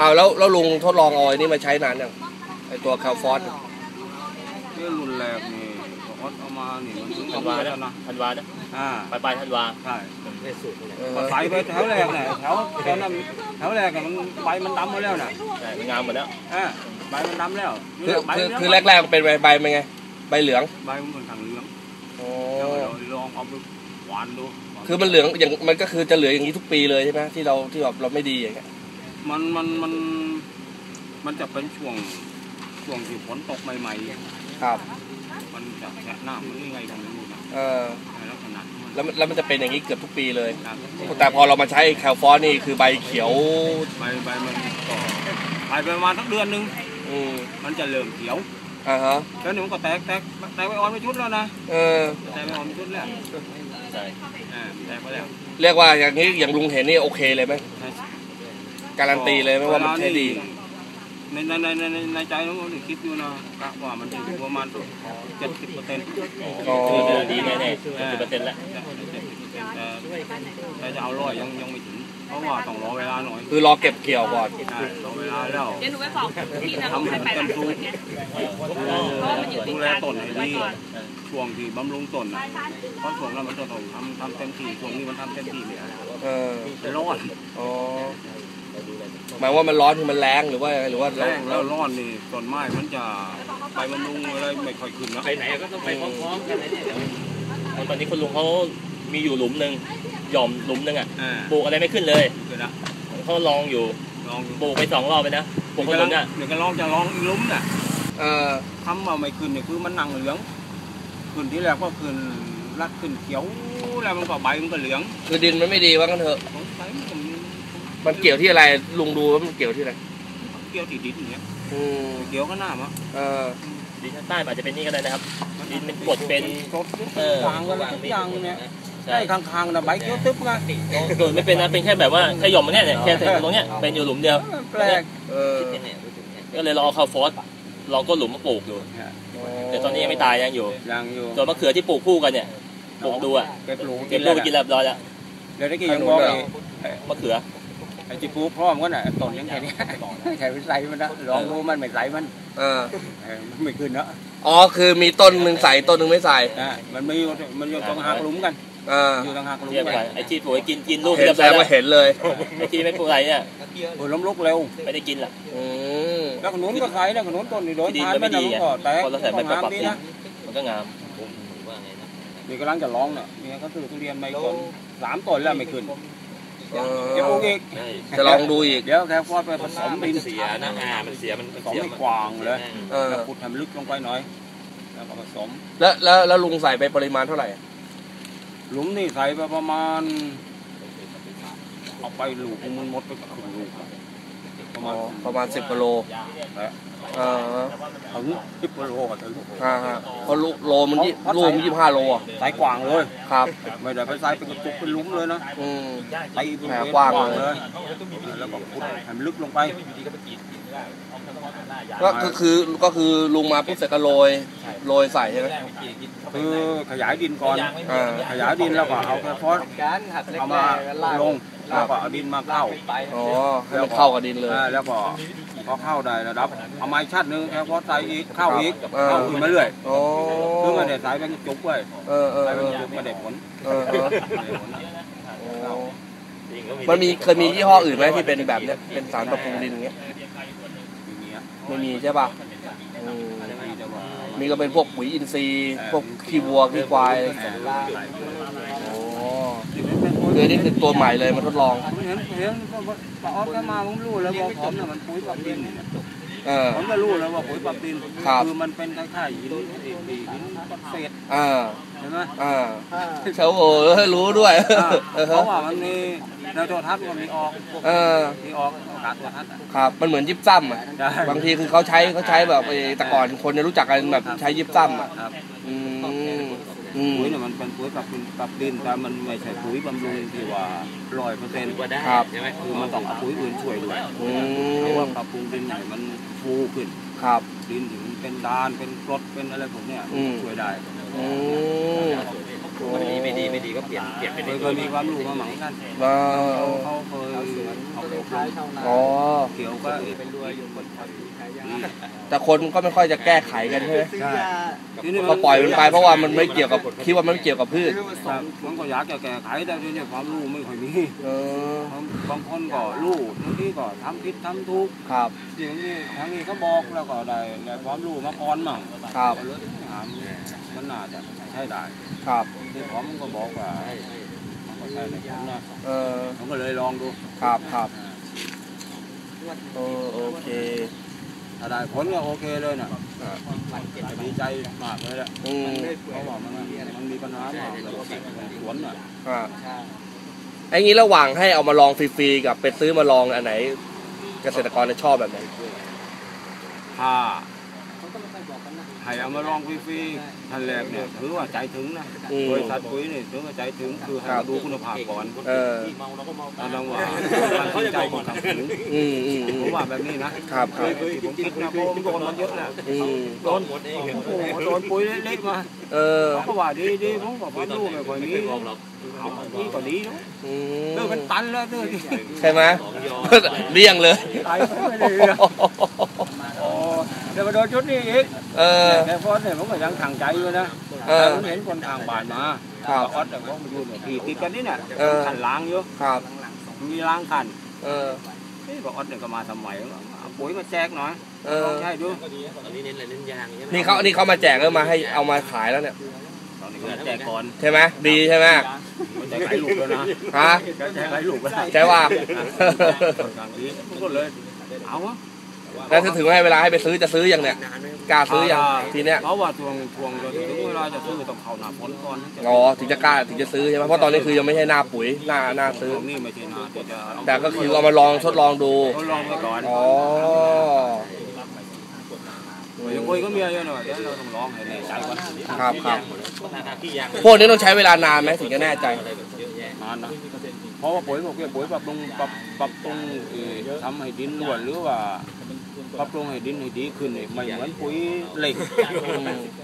อ้าวแล้วแล้วลุงทดลองเอาไอ้นี่มาใช้นานยังไอตัวคาฟอสเรื่องรุนแรงนี่ก็เอามานี่มันถึงธัเอานมาวาแล้วนะนะธันวานะอ่าปลายปลายธันวาใช่เออก็ใส่ไปแถวแรกเนี่ยแถวตอนนั้นแถวแรกอะมันใบมันดำหมาแล้วน่ะใช่มันงามหมดแล้วอ่าใบมันดำแล้วคือใบคือมันคือแรกๆมันเป็นใบใบเป็นไง ใบเหลืองใบมันเป็นทางเหลืองอ๋อเดี๋ยวเราลองเอาไปหวานดูคือมันเหลืองอย่างมันก็คือจะเหลืองอย่างนี้ทุกปีเลยใช่ไหมที่เราที่แบบเราไม่ดีอย่างเงี้ย มันมันมันมันจะเป็นช่วงช่วงที่ฝนตกใหม่ครับ ๆ มันจะแฉะหน้ามันยังไงกันไม่รู้นะเออ ในลักษณะมันแล้วมันแล้วมันจะเป็นอย่างนี้เกือบทุกปีเลย ครับแต่พอเรามาใช้แคลฟอสนี่คือใบเขียวใบใบมันก็ใบประมาณสักเดือนหนึงอืมมันจะเริ่มเขียว อ่าฮะแล้วนี่มันก็แตกแตกแตกไปอ่อนไปชุดแล้วนะเออ แตกไปอ่อนไปชุดแล้วใช่อ่าแตกไปแล้ว เรียกว่าอย่างนี้อย่างลุงเห็นนี่โอเคเลยไหม การันตีเลยไหมว่ามันใช้ดี ในในในในในในใจน้องมันคิดอยู่นะกะว่ามันจะอยู่ประมาณเจ็ดสิบเปอร์เซ็นต์อ๋อคือดีแน่ๆสิบเปอร์เซ็นต์แล้วแต่แต่จะเอาร้อยยังยังไม่ถึงเพราะว่าต้องรอเวลาหน่อย คือรอเก็บเกี่ยวก่อนใช่รอเวลาแล้วเดี๋ยวหนูไปบอกพี่นะเขาให้ไปหลายคนไงเพราะว่ามันอยู่ติดูดแลกันต้นให้ไว้ดีก่อนช่วงที่บำรุงต้นนะเพราะช่วงนั้นมันจะต้องทำทำเต็มที่ช่วงนี้มันทำเต็มที่ไม่ได้เออจะร้อนอ๋อ หมายว่ามันร้อนคือมันแรงหรือว่าหรือว่าแรเรางแล้วร้อนนี่ต้นไม้มันจะไปบำรุงอะไรไม่ค่อยขึ้นนะไปไหนก็ต้องไปพร้อมๆกันเลยเนี่ยตอนนี้คุณลุงเขามีอยู่หลุมหนึ่งหย่อมหลุมหนึ่งอะอ่าปลูกอะไรไม่ขึ้นเลยเดี๋ยวนะเขาลองอยู่ลองดูปลูกไปสองรอบไปนะปลูกขเดี๋ยวนุก็นอะเดี๋ยวก็ลองจะลองอีกลุ้มน่ะเออทำมาไม่ขึ้นเนี่ยคือมันหนังเหลืองขึ้นที่แรกก็ขึ้นรัดขึ้นเขียวแล้วมันก็ใบมันก็เหลืองคือดินมันไม่ดีว่ากันเถอะสงสัยมันก็มี มันเกี่ยวที่อะไรลุงดูว่ามันเกี่ยวที่อะไรเกี่ยวติดดินอย่างเงี้ยอืมเกี่ยวก็หน้ามั้งเออดินข้างใต้อาจจะเป็นนี่ก็ได้นะครับ ดินเป็นกรดเป็นกดเออวางกันทุกอย่างเนี่ยใช่ใช่ข้างๆนะใบเขียวตึ๊บไงกรดไม่เป็นนะเป็นแค่แบบว่าแค่หย่อมมันเนี่ยเนี่ยแค่ตรงเนี้ยเป็นอยู่หลุมเดียวแปลกเออก็เลยลองเอาคาฟอสลองก็หลุมมาปลูกดูแต่ตอนนี้ยังไม่ตายยังอยู่ยังอยู่ส่วนมะเขือที่ปลูกคู่กันเนี่ยปลูกดูอะเก็บลูกเก็บลูกไปกินเรียบร้อยแล้วเดี๋ยวนี้กี่ยังบอกไอ้มะเขือ ไอ้ที่ปลูกพร้อมกันน่ะต้นยังแค่เนี้ยแค่ไปใส่มันนะลองดูมันไม่ใส่มันเออเออมันไม่ขึ้นเนาะอ๋อคือมีต้นหนึ่งใส่ต้นหนึ่งไม่ใส่อ่ามันไม่อยู่มันอยู่ตรงหักหลุมกันเอออยู่ตรงหักหลุมเรียบกัร้อยนไอ้ที่ปลูกให้กินกินลูกเห็นเรียบแสร้อยดงแล้วว่าเห็นเลยไอ้ที่ไม่ปลูกอะไรเนี่ยโอ้ยล้มลุกเร็ว ไม่ได้กินละอืมแล้วขนุนก็ขายนะขนุนต้นนี่โดนที่ดินทานมันไปไม่นะดีมันอะก็แตกพอเราใส่ไปก็ปรับงามปรุดีงนะมันก็งามนี่กำลังจะร้องเนี่ยเนี่ยก็คือทุเรียนไม่ก่อนสามต้นแล้วไม่ขึ้นเอเดี๋ ยวปลูกออีกจะลองดูอีก เดี๋ยวแค่ฟอดไปผสมดินเสียนะอ่ามันเสียมันผสมให้กว้างเลยเออแล้วขุดทำลึกลงไปหน่อย แล้วก็ผสม แล้วแล้วแล้วลุงใส่ไปปริมาณเท่าไหร่ หลุมนี่ใส่ไปประมาณ เอาไปลูกมันหมดไปครึ่งลูก อะประอ๋มาอณประมาณสิบกิโลเออถึงสิบกิโลก็ถึงฮะฮะเพราะลูกโลมันยี่ลูกมันยี่สิบห้าโลอะใส่กว้างเลยครับ ไม่ได้ไปใส่เป็นกระจุกเป็นหลุมเลยนะอืมตีเป็นแหมเวรกว้างกว้างเลยเลยแล้วก็ขุดให้มันลึกลงไป ก็คือคือก็คือลุงมาปุ๊บเสร็จก็โรยโรยใส่ใช่ไหมคือขยายดินก่อนอ่าขยายดินแล้วก็เอาแค่ฟอสเอามาลงแล้วก็เอาดินมาเข้าอ๋อให้มันเข้ากับดินเลย อ่าแล้วก็พอเข้าได้ระดับเอาไม้ชัดหนึงแค่ฟอสใส่อีกเข้าอีกเออ เข้าขึ้นมาเรื่อยอ๋อคือไม่ได้ใส่เป็นจุกไว้เออเออใส่เอเป็นอจุกไม่ได้ผลเออเออไม่ได้ผลอ๋อมันมีเคยมียี่ห้ออื่นไหมที่เป็นแบบเนี้ยเป็นสารปรับปรุงดินอย่างเงี้ยอย่างเงี้ย ไม่มีใช่ป่ะอืมมีแต่ว่ามีก็เป็นพวกปุ๋ยอินทรีย์พวกขี้วัวขี้ควายอ๋อคือนี่คือตัวใหม่เลยมาทดลองผมเห็นเห็นปลาออสแค่มาผมรู้แล้วว่าผมเนี่ยมันปุ๋ยปรับดินเออผมก็รู้แล้วว่าปุ๋ยปรับดินครับคือมันเป็นคล้ายๆหินเอกหินเศษอ่าใช่ไหมอ่าเชาโอ้รู้ด้วยอ่าเออเพฮะราะว่ามันมี ในโทรทัศน์มันมีออกเออ มีออกอากาศโทรทัศน์อะ ครับ มันเหมือนยิบซ้ำอะได้บางทีคือเขาใช้เขาใช้แบบไอ้แต่ก่อนคนจะรู้จักกันแบบใช้ยิบซ้ำอะ ครับอืมอืมปุ๋ยเนี่ยมันเป็นปุ๋ยปรับดินปรับดินแต่มันไม่ใช่ปุ๋ยบำรุงที่ว่าร้อยเปอร์เซ็นต์ครับใช่ไหมคือมันต้องเอาปุ๋ยอื่นช่วยด้วยอืเพราะมว่าปรับปรุงดินไหนมันฟูขึ้น ครับ ดินถึงเป็นดานเป็นกรดเป็นอะไรพวกเนี้ยอืม ช่วยได้ อืม มันดีไม่ดีไม่ดีก็เปลี่ยนเปลี่ยนไปเคเรื่ยอยเคยมีความรู้มาเหมือนกันมาเขาเคยเอาไปอบรมอ๋อเกี่ยวกับแต่คนก็ไม่ค่อยจะแก้ไขกันใช่ไหมใช่ทีนี้ก็ปล่อยมันไปเพราะว่ามันไม่เกี่ยวกับคิดว่ามันไม่เกี่ยวกับพืชครับมันก็อยากจะแก้ไขแต่ทีนี้ความรู้ไม่ค่อยมีเออบางคนก็รู้บางทีก็ทำผิดทำถูกครับอย่างนี้ทางนี้เขาบอกแล้วก็ได้ได้ความรู้มาก่อนมั่งครับก็เลย ถามมันน่าจะใช่ได้ครับที่ผมก็บอกว่ามันก็ใช่ในผมนะเออผมก็เลยลองดูครับครับโอโอเคถ้าได้ผลก็โอเคเลยนะอ่าดีใจมากเลยแหละอืมเพราะว่ามันมันมีปัญหามากเลยสวนน่ะอ่าไอ้งี้ระหว่างให้เอามาลองฟรีๆกับไปซื้อมาลองอันไหน เกษตรกรจะชอบแบบไหนถ้า ให้เอามาลองฟรีๆท่านแรกเนี่ยถือว่าใจถึงนะอืมบริษัทปุ๋ยนี่ถือว่าใจถึงคือให้ครัมาบดูคุณภาพก่อนเออแล้วลองว่าการตัดสินใจของทางถึงอืมอืมอืผมมว่าแบบนี้นะครับครับที่ผมคิดนะเพราะผมโดนมันเยอะแหละอืมโดนโอ้โหโดนปุ๋ยเล็กๆมาเออเขาก็ว่าดีดีๆผมก็ความรู้ไม่ค่อยมีเอาดีก็ดีเนาะอืเลิกมเป็นตันแล้วเลิก ใช่ไหม เลี่ยงเลย ตายไปไม่ได้เลยอะโอ้ เดี๋ยวมาโดนชุดนี้อีกเออ แต่พอเนี่ยผมก็ยังทางใจอยู่นะเอแต่อผมเห็นคนทางบ้านมาครับออดแต่ว่ามันอยู่เนี่ยที่ติดกันนี่เนี่ยเออ ขันล้างอยู่ครับ มีล้างขันเออนี่บอกออดเนี่ยก็มาทำไมวะเอาปุ๋ยมาแจกหน่อยเออลองใช่ดูตอนนี้เน้นอะไรเน้นยางใช่ไหมนี่เขานี่เขามาแจกแล้วมาให้เอามาขายแล้วเนี่ย ตอนนี้ก็แจกก่อนใช่ไหมดีใช่ไหมมันแจกหลายลูกแล้วนะฮะแจกหลายลูกแล้วใช่ว่าค่อนข้างดีผมก็เลยเอาวะ แล้วถ้าถึงให้เวลาให้ไปซื้อจะซื้อยังเนี่ยกล้าซื้อยังทีเนี้ยเพราะว่าทวงทวงจนถึงเวลาจะซื้อต้องเข้าหน้าฝนก่อนถึงจะอ๋อถึงจะกล้าถึงจะซื้อใช่ไหมเพราะตอนนี้คือยังไม่ใช่หน้าปุ๋ยหน้าหน้าซื้อตรงนี้ไม่ใช่หน้าที่จะเอาแต่ก็คือเอามาลองทดลองดูทดลองไปก่อนอ๋อยังคุยก็มีอะไรหน่อยเดี๋ยวเราต้องลองให้แน่ใจก่อนครับครับราคาที่ยางพวกนี้ต้องใช้เวลานานไหมถึงจะแน่ใจอะไรแบบเยอะแยะนานนะเพราะว่าปุ๋ยบอกว่าปุ๋ยปรับปรุงปรับปรับปรุงเอ่อทำให้ดินร่วนหรือว่า ปรับปรุงให้ดินให้ดีขึ้นเนี่ยไม่เหมือนปุ๋ยเหล่ง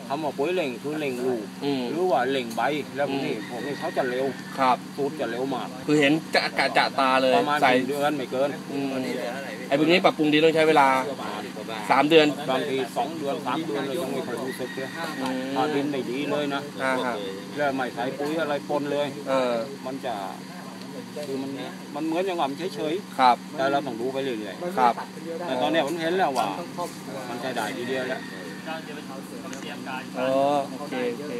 คำว่าปุ๋ยเหล่งคือเหล่งลูกอืม หรือว่าเหล่งใบแล้วพวกนี้พวกนี้เขาจะเร็วครับ สูตรจะเร็วมาก คือเห็นจะกะจะตาเลยประมาณใส่หนึ่งเดือนไม่เกินอืมไอ้พวกนี้ปรับปรุงดีต้องใช้เวลาสามเดือนบางทีสองเดือนสามเดือนเลยยังไม่ค่อยรู้สึกเลยอืมถ้าดินไม่ดีเลยนะ อ่าฮะแล้วไม่ใส่ปุ๋ยอะไรปนเลย เออมันจะ คือมันมันเหมือนอย่างว่ามันเฉยครับ ๆแต่เราต้องดูไปเรื่อยครับ ๆแต่ตอนเนี้ยผมเห็นแล้วว่ามันใช้ได้ทีเดียวแล้วเออโอเคโอเค